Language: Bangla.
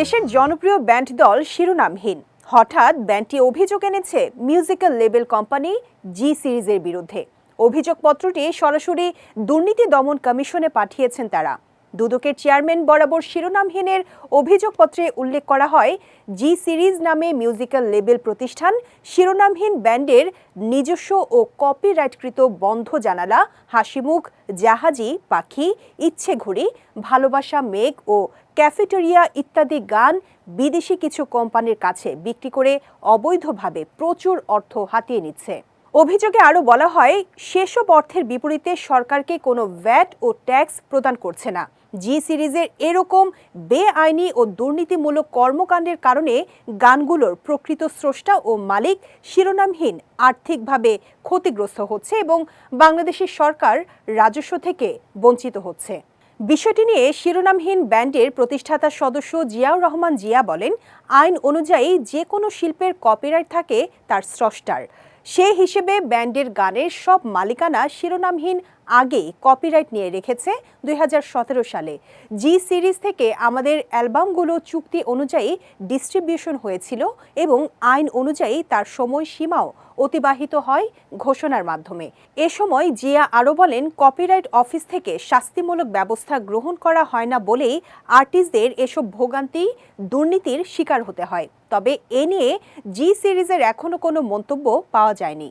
দেশের জনপ্রিয় ব্যান্ড দল শিরোনামহীন। হঠাৎ ব্যান্ডটি অভিযোগ এনেছে মিউজিক্যাল লেবেল কোম্পানি জি সিরিজের বিরুদ্ধে। অভিযোগপত্রটি সরাসরি দুর্নীতি দমন কমিশনে পাঠিয়েছেন তারা। দুদকের চেয়ারম্যান বরাবর শিরোনামহীনের অভিযোগপত্রে উল্লেখ করা হয়, জি সিরিজ নামে মিউজিক্যাল লেবেল প্রতিষ্ঠান শিরোনামহীন ব্যান্ডের নিজস্ব ও কপিরাইটকৃত বন্ধ জানালা, হাসিমুখ, জাহাজি, পাখি ইচ্ছে ঘুড়ি ভালোবাসা মেঘ ও ক্যাফেটেরিয়া ইত্যাদি গান বিদেশি কিছু কোম্পানির কাছে বিক্রি করে অবৈধভাবে প্রচুর অর্থ হাতিয়ে নিচ্ছে। অভিযোগে আরও বলা হয়, সেসব অর্থের বিপরীতে সরকারকে কোনো ভ্যাট ও ট্যাক্স প্রদান করছে না। জি সিরিজের এরকম বেআইনি ও দুর্নীতিমূলক কর্মকাণ্ডের কারণে গানগুলোর প্রকৃত স্রষ্টা ও মালিক শিরোনামহীন, আর্থিকভাবে ক্ষতিগ্রস্ত হচ্ছে এবং বাংলাদেশের সরকার রাজস্ব থেকে বঞ্চিত হচ্ছে। বিষয়টি নিয়ে শিরোনামহীন ব্যান্ডের প্রতিষ্ঠাতা সদস্য জিয়াউর রহমান জিয়া বলেন, আইন অনুযায়ী যে কোনো শিল্পের কপিরাইট থাকে তার স্রষ্টার। সে হিসেবে ব্যান্ডের গানের সব মালিকানা শিরোনামহীন আগেই কপিরাইট নিয়ে রেখেছে দুই হাজার সতেরো সালে। জি সিরিজ থেকে আমাদের অ্যালবামগুলো চুক্তি অনুযায়ী ডিস্ট্রিবিউশন হয়েছিল এবং আইন অনুযায়ী তার সময়সীমাও অতিবাহিত হয় ঘোষণার মাধ্যমে। এ সময় জিয়া আরও বলেন কপিরাইট অফিস থেকে শাস্তিমূলক ব্যবস্থা গ্রহণ করা হয় না বলেই আর্টিস্টদের এসব ভোগান্তি, দুর্নীতির শিকার হতে হয়। তবে এ নিয়ে জি সিরিজের এখনও কোনো মন্তব্য পাওয়া যায়নি।